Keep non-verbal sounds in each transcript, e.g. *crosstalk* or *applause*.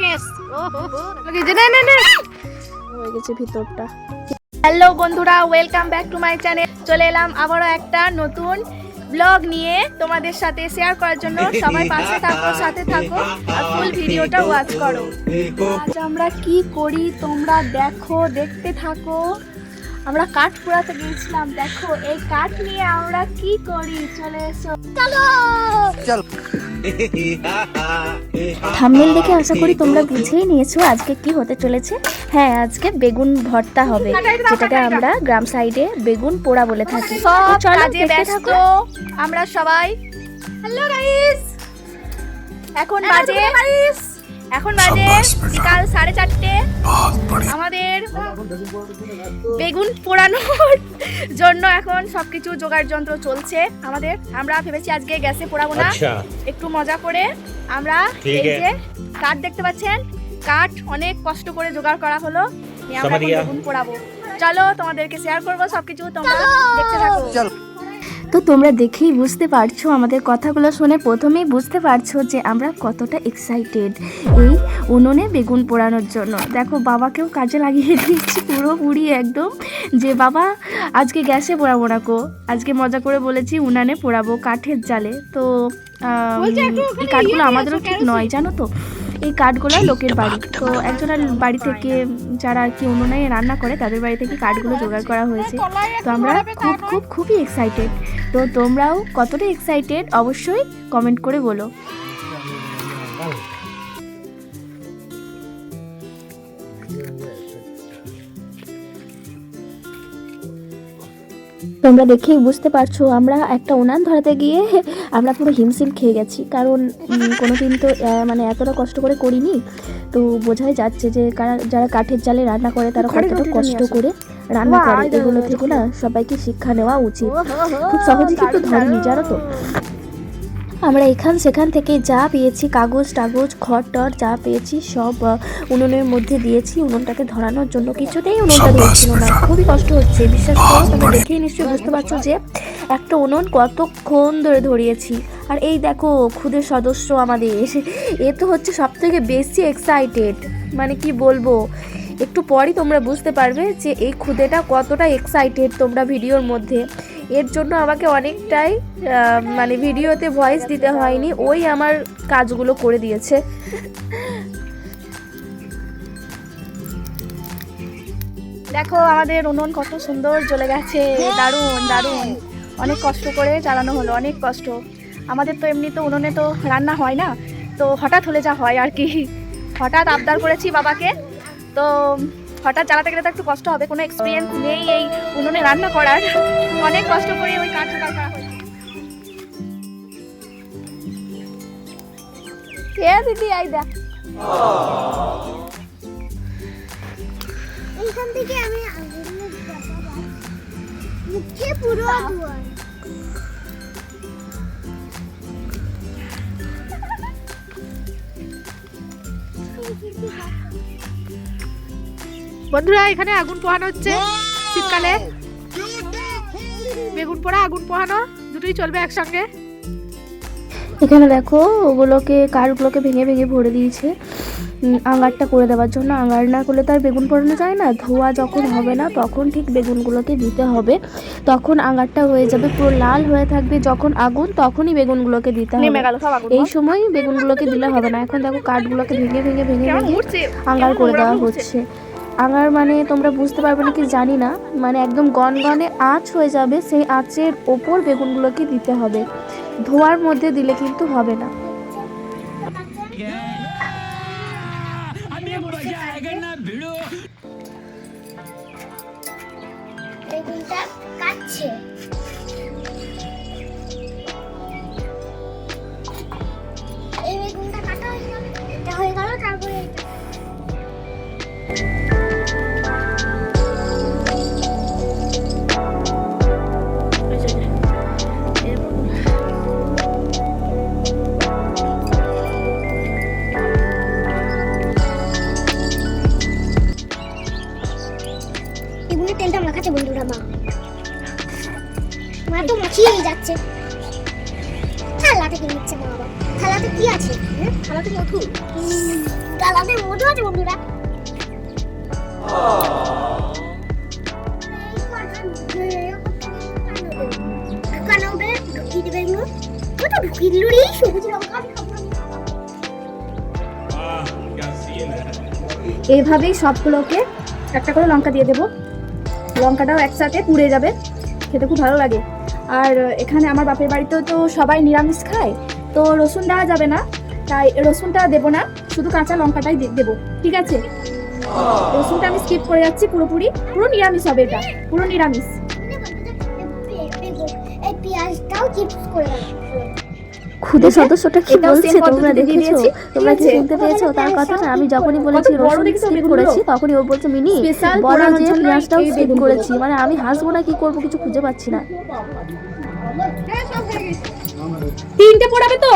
Case ও হো হো লাগিয়ে নে নে নে। হয়ে গেছে ভিতরটা। হ্যালো বন্ধুরা welcome back to my channel চলে এলাম আবারও একটা নতুন ব্লগ নিয়ে তোমাদের সাথে শেয়ার করার জন্য। সবাই পাশে থাকো সাথে থাকো আর ফুল ভিডিওটা ওয়াচ করো। আজ আমরা কি করি তোমরা দেখো দেখতে থাকো। আমরা কাঠ পোড়াতে গিয়েছিলাম দেখো এই কাঠ নিয়ে আমরা কি করি? চলে এসো। চলো! থাম্বনেল দেখে আশা করি তোমরা বুঝেই নিয়েছো আজকে কি হতে চলেছে। হ্যাঁ আজকে বেগুন ভর্তা হবে যেটাকে আমরা গ্রাম সাইডে বেগুন পোড়া বলে থাকি। তো চলো কাজে দেখতে ব্যস্ত। থাকো। আমরা সবাই হ্যালো গাইস এখন বাজে এখন বাজে বিকাল সাড়ে চারটে। আমাদের বেগুন পোড়ানোর জন্য এখন সবকিছু জোগাড় যন্ত্র চলছে। আমাদের আমরা ভেবেছি আজকে গ্যাসে পোড়াবো না। একটু মজা করে আমরা এই যে কাঠ দেখতে পাচ্ছেন কাঠ অনেক কষ্ট করে জোগাড় করা হলো। আমরা বেগুন পোড়াবো। চলো তোমাদেরকে শেয়ার করব সবকিছু তোমরা দেখতে থাকো। তো তোমরা দেখেই বুঝতে পারছ আমাদের কথাগুলো শুনে প্রথমেই বুঝতে পারছ যে আমরা কতটা এক্সাইটেড এই উনুনে বেগুন পোড়ানোর জন্য। দেখো বাবাকেও কাজে লাগিয়ে দিয়েছি পুরোপুরি একদম যে বাবা আজকে গ্যাসে পোড়াবো না কো আজকে মজা করে বলেছি উনানে পোড়াবো কাঠের জালে। তো এই কাঠগুলো ইয়ে আমাদেরও ঠিক নয় জানো তো? এই কাঠগুলো লোকের বাড়ি। তো একজনের বাড়ি থেকে যারা আর কি উনুনে রান্না করে তাদের বাড়ি থেকে কাঠগুলো জোগাড় করা হয়েছে। তো আমরা খুব খুব খুবই এক্সাইটেড তো তোমরাও কতটা এক্সাইটেড অবশ্যই কমেন্ট করে বলো। তোমরা দেখেই বুঝতে পারছ আমরা একটা উনান ধরাতে গিয়ে আমরা পুরো হিমশিম খেয়ে গেছি। কারণ কোনো দিন তো মানে এতটা কষ্ট করে করিনি। তো বোঝাই যাচ্ছে যে কারা- যারা কাঠের জালে রান্না করে তারা কতটা কষ্ট করে রান্না করে। এগুলো থেকে না সবাইকে শিক্ষা নেওয়া উচিত। খুব সহজে কিন্তু ধরেনি জানো তো? আমরা এখান সেখান থেকে যা পেয়েছি কাগজ টাগজ খড় টর যা পেয়েছি সব উনুনের মধ্যে দিয়েছি। উনুনটাকে ধরানোর জন্য কিছুতেই উনুনটা ধরছিল না। খুবই কষ্ট হচ্ছে। বিশ্বাস করো তোমরা দেখেই নিশ্চয়ই বুঝতে পারছ যে একটা উনুন কতক্ষণ ধরে ধরিয়েছি। আর এই দেখো খুদের সদস্য আমাদের। এ তো হচ্ছে সব থেকে বেশি এক্সাইটেড মানে কি বলব? একটু পরই তোমরা বুঝতে পারবে যে এই খুদেটা কতটা এক্সাইটেড তোমরা ভিডিওর মধ্যে। এর জন্য আমাকে অনেকটাই মানে ভিডিওতে ভয়েস দিতে হয়নি, ওই আমার কাজগুলো করে দিয়েছে। দেখো, আমাদের উনুন কত সুন্দর জ্বলে গেছে। দারুণ দারুণ। অনেক কষ্ট করে চালানো হলো, অনেক কষ্ট। আমাদের তো এমনি তো উনুনে তো রান্না হয় না, তো হঠাৎ হলে যা হয় আর কি। হঠাৎ আবদার করেছি বাবাকে, তো হঠাৎ চালাতে গেলে তো একটু কষ্ট হবে কোনো এক্সপিরিয়েন্স নেই এই উনুনে রান্না করার। অনেক কষ্ট করে ওই কাঠ জোগাড় করা হয়েছে। এ দিদি আই দেখ। এইখান থেকে আমি মুখে পুরো ধোঁয়া *laughs* বন্ধুরা এখানে আগুন পোহানো হচ্ছে। শীতকালে। বেগুন পোড়া আগুন পোহানো দুটোই চলবে একসঙ্গে। এখানে দেখো ওগুলোকে কারগুলোকে ভেঙে ভেঙে ভরে দিয়েছে। আঙারটা করে দেওয়ার জন্য। আঙার না করলে তো আর বেগুন পোড়ানো যায় না। ধোয়া যখন হবে না তখন ঠিক বেগুনগুলোকে দিতে হবে। তখন আঙারটা হয়ে যাবে পুরো লাল হয়ে থাকবে যখন আগুন তখনই বেগুনগুলোকে দিতে হবে। এই সময় বেগুনগুলোকে দিলে হবে না। এখন দেখো কাঠগুলোকে ভেঙে ভেঙে ভেঙে ভেঙে আঙার করে দেওয়া হচ্ছে। আঙার মানে তোমরা বুঝতে পারবে নাকি জানি না। মানে একদম গনগনে আঁচ হয়ে যাবে সেই আঁচের ওপর বেগুনগুলোকে দিতে হবে। ধোয়ার মধ্যে দিলে কিন্তু হবে না। বেগুনটা কাটছে। এই বেগুনটা কাটা হয়ে গেল হয়ে গেল তারপরে এটা Thank you. এইভাবেই সবগুলোকে একটা করে লঙ্কা দিয়ে দেবো। লঙ্কাটাও একসাথে পুড়ে যাবে, খেতে খুব ভালো লাগে। আর এখানে আমার বাপের বাড়িতেও তো সবাই নিরামিষ খায়, তো রসুন দেওয়া যাবে না, তাই রসুনটা দেবো না, শুধু কাঁচা লঙ্কাটাই দেবো, ঠিক আছে? রসুনটা আমি স্কিপ করে যাচ্ছি পুরোপুরি, পুরো নিরামিষ হবে এটা, পুরো নিরামিষ। পেঁয়াজটাও চিপস করে খুদে সদস্যটা কি বলছে তোমরা দেখেছ? তোমরা কি শুনতে পেয়েছ? তার কথা কথাটা আমি যখনই বলেছি রসুন স্কিপ করেছি তখনই ও বলছে মিনি বলো যে পেঁয়াজটাও স্কিপ করেছি। মানে আমি হাসবো না কি করব কিছু খুঁজে পাচ্ছি না। তিনটে পড়াবে তো?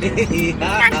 Iya.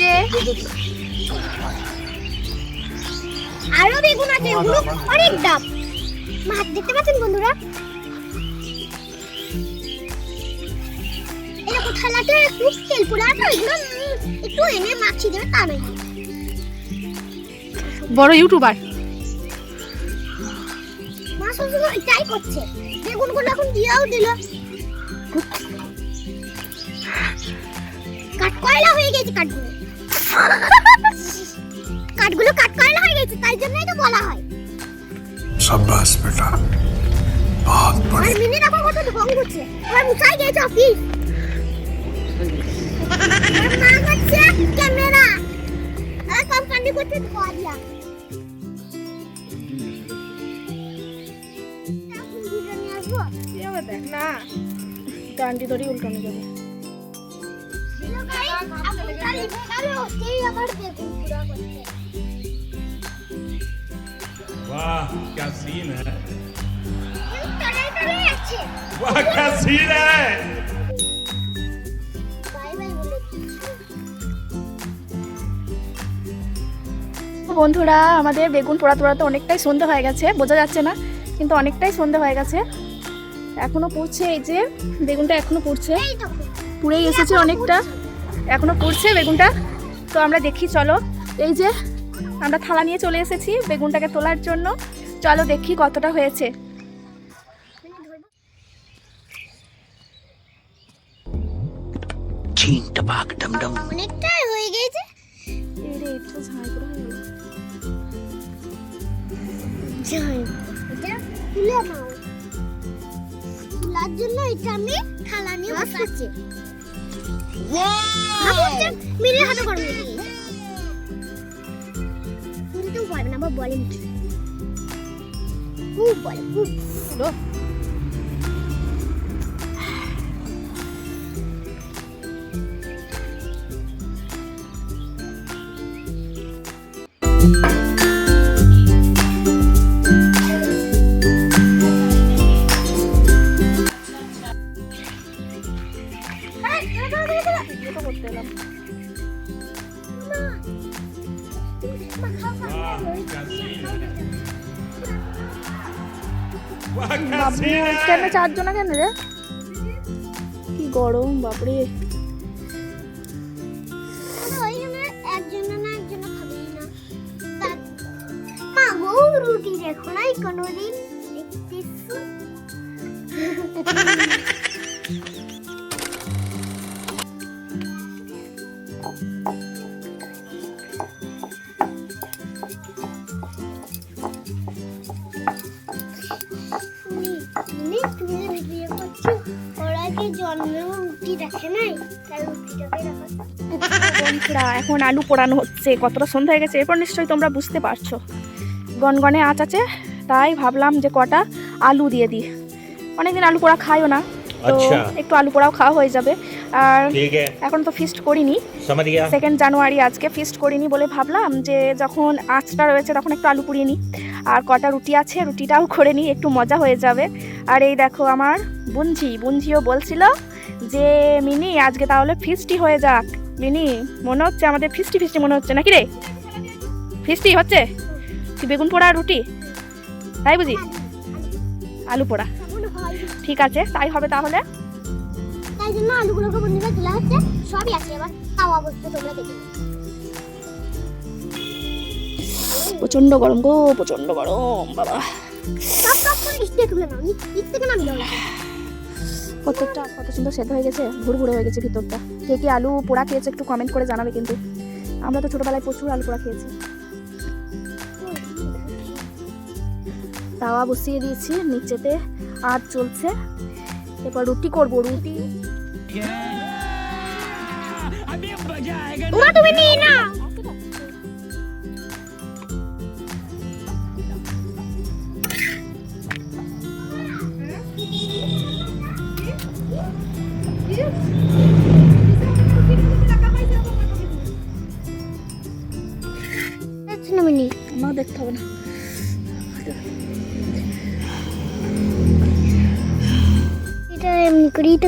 যে আরও বেগুন আছে এগুলো অনেক দাম। মাছ দেখতে পাচ্ছেন বন্ধুরা? এরকম থালাতে একটু তেল পোড়া আছে এগুলো একটু এনে মাছি দেবে তা নয়। বড় ইউটিউবার। মা সবসময় এটাই করছে। বেগুনগুলো এখন দিয়েও দিল। কাঠ কয়লা হয়ে গেছে কাঠগুলো। কাঠগুলো কাট করা হয়ে গেছে তাই জন্যই তো বলা হয়। সাব্বাস বেটা। বহুত বড় মিনি দেখো কত ঢং হচ্ছে আমার মুছাই গেছে অফিস মা দেখ না। গানটি ধরে উল্টানো যাবে। হ্যালো গাইস আপনারা এখানে হতেই আমার বেগুন পুরা করতে वाह क्या सीन है তলাই তলাই আছে वाह क्या सीन है বাই বাই বলে দিচ্ছি তো বন্ধুরা আমাদের বেগুন পোড়া তোড়াতে অনেকটাই সন্ধে হয়ে গেছে বোঝা যাচ্ছে না কিন্তু অনেকটাই সন্ধে হয়ে গেছে এখনো পুড়ছে এই যে বেগুনটা এখনো পুড়ছে এই তো পুড়েই এসেছে অনেকটা এখনও পড়ছে বেগুনটা। তো আমরা দেখি চলো। এই যে আমরা থালা নিয়ে চলে এসেছি বেগুনটাকে তোলার জন্য। চলো দেখি কতটা হয়েছে। জন্য এটা আমি থালা নিয়ে বসাচ্ছি। মেরে হাতে লেগে গেছে। পারবে না আবার বলেন খুব বলে খুব চারজন কেন রে? কি গরম বাপরে। ওইখানে একজন না একজন খাবেই না। তার- মা গো রুটি দেখো নাই কোনোদিন? দেখতেছো? *laughs* এখন আলু পোড়ানো হচ্ছে। কতটা সন্ধ্যা হয়ে গেছে এরপর নিশ্চয়ই তোমরা বুঝতে পারছ। গনগনে আঁচ আছে তাই ভাবলাম যে কটা আলু দিয়ে দিই। অনেকদিন আলু পোড়া খাইও না তো আচ্ছা। একটু আলু পোড়াও খাওয়া হয়ে যাবে। আর এখন তো ফিস্ট করিনি। সেকেন্ড জানুয়ারি আজকে ফিস্ট করিনি বলে ভাবলাম যে যখন আঁচটা রয়েছে তখন একটু আলু পুড়িয়ে নিই। আর কটা রুটি আছে রুটিটাও করে নিই একটু মজা হয়ে যাবে। আর এই দেখো আমার বুঞ্জি বুঞ্জিও বলছিল যে মিনি আজকে তাহলে ফিস্টি হয়ে যাক। মিনি মনে হচ্ছে আমাদের ফিস্টি ফিস্টি মনে হচ্ছে নাকি রে? ফিস্টি হচ্ছে? কি বেগুন পোড়া রুটি? তাই বুঝি? আলু পোড়া। ঠিক আছে তাই হবে তাহলে। তাই জন্য আলুগুলোকে বন্ধুরা তোলা হচ্ছে। সবই আছে এবার। তাও অবস্থা তোমরা দেখে নাও। প্রচণ্ড গরম গো প্রচণ্ড গরম বাবা। সব সব করে ইস্তে তুলে নাও। ইস্তে নামি দাও। প্রত্যেকটা কত সুন্দর সেদ্ধ হয়ে গেছে ঘুরঘুরে হয়ে গেছে ভিতরটা। কে কি আলু পোড়া খেয়েছে একটু কমেন্ট করে জানাবে কিন্তু। আমরা তো ছোটোবেলায় প্রচুর আলু পোড়া খেয়েছি। তাওয়া বসিয়ে দিয়েছি নিচেতে আর চলছে। এরপর রুটি করব রুটি। তুমি নিয়ে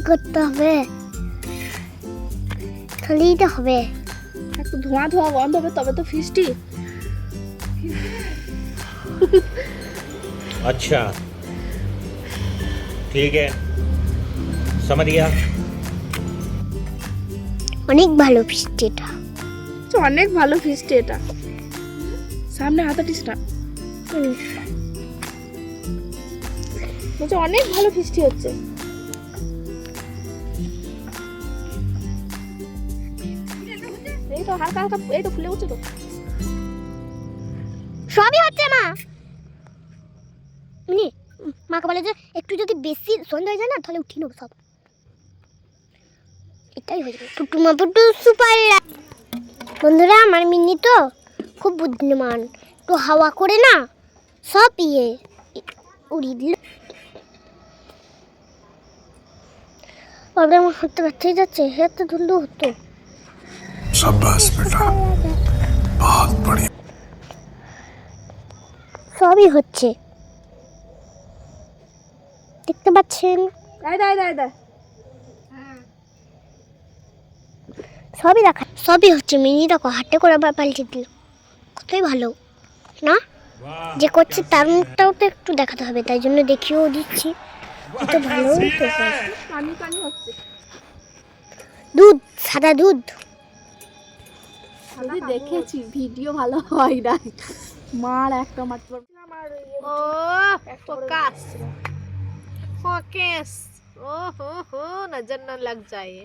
করতে হবে খালিই তো হবে একটু ধোঁয়া ধোঁয়া গন্ধ হবে তবে তো ফিস্টি अच्छा ठीक है समझ गया অনেক ভালো ফিস্টি এটা অনেক ভালো ফিস্টি এটা সামনে হাতাটিস না হুম। বলছে অনেক ভালো ফিস্টি হচ্ছে তো হালকা হালকা এই তো ফুলে উঠছে তো। সবই হচ্ছে, মা। মিনি মাকে বলে যে একটু যদি বেশি সন্ধ্যা হয়ে যায় না, তাহলে উঠি নেব সব। এটাই হয়ে যাবে। টুটুমা পুটু সুপার বন্ধুরা, আমার মিনি তো খুব বুদ্ধিমান। তো হাওয়া করে না, সব ইয়ে উড়িয়ে দিল। প্রবলেম হতে ব্যর্থই যাচ্ছে হে তো ধুন্দু হতো शाबाश बेटा बहुत बढ़िया সবই হচ্ছে দেখতে পাচ্ছেন দাই দাই দাই দাই সবই দেখা সবই হচ্ছে মিনি দেখো হাটে করে আবার পাল্টে দিল কতই ভালো না वाह যে করছে তার মুখটাও তো একটু দেখাতে হবে তাই জন্য দেখিয়েও দিচ্ছি वाह তো क्या ভালো सीन তো है পানি পানি হচ্ছে দুধ সাদা দুধ দেখেছি ভিডিও ভালো হয় না মার একটা ও ফোকাস। ফোকাস। ও হো হো নজর না লাগ যায়।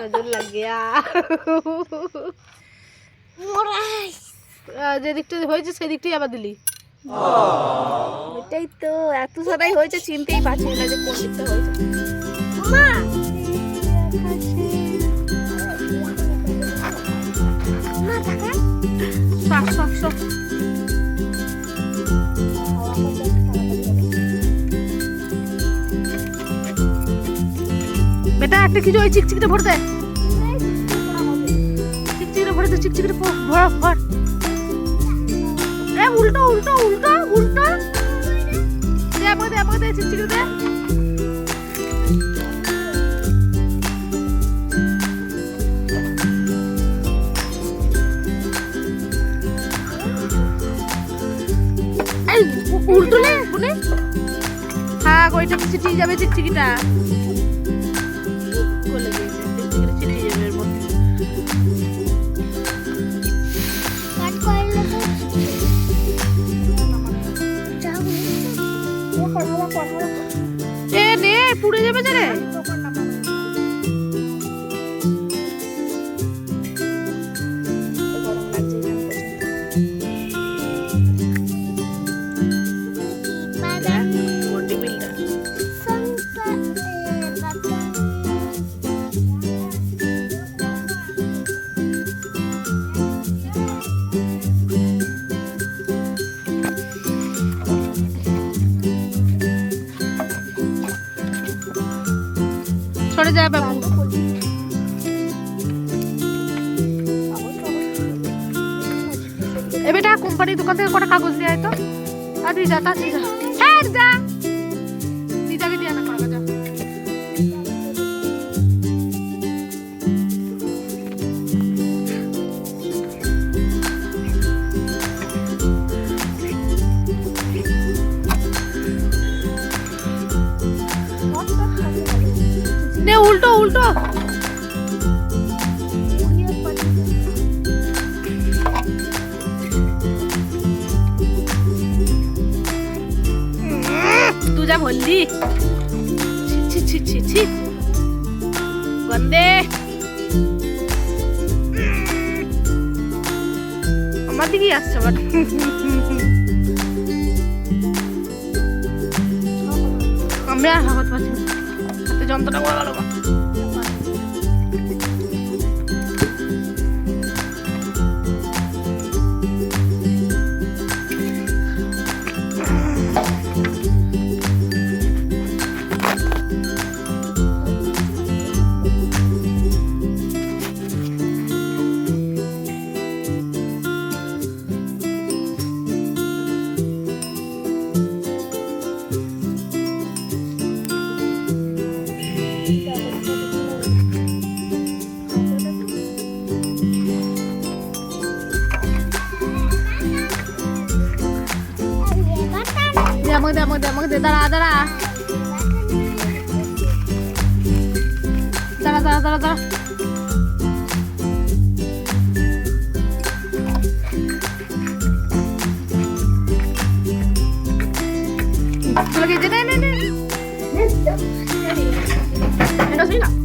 নজর লাগ গিয়া। যেদিকটা হয়েছে সেদিকটাই আবার দিলি। এটাই তো এত সবাই হয়েছে চিনতেই পারছি না যে কোন দিকটা হয়েছে। বেটা, একটা কিছু ওই চিকচিকিটা ভর দে। চিকচিকিটা ভরে দে চিকচিকিটা ভর ভর। এ, উল্টো উল্টো উল্টো উল্টো। দে আমাকে দে আমাকে দে চিকচিকিটা দে। উল্টো না? শুনে হ্যাঁ ওইটা চিটিয়ে যাবে চিকচিকিটা গলে গিয়েছে চিকচিকিটা চিটিয়ে যাবে এর নে, পুড়ে যাবে যে রে। সরে যায় বাবু এ বেটা কোম্পানির দোকান থেকে কটা কাগজ দিয়ে আয় তো। আর যা তা যা। হ্যাঁ যা। বললি ছি ছি ছি ছি গন্ধে আমার দিকেই আসছে আবার আমি আর হাঁকতে পারছি না যন্ত্রণা করে গেল আমাকে দে দাঁড়া দাঁড়া দাঁড়া দাঁড়া দাঁড়া দাঁড়া চলে গেছে নে নে নে এটা শুনি না চাই না না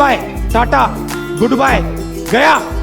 बाय टाटा गुड बाय गया।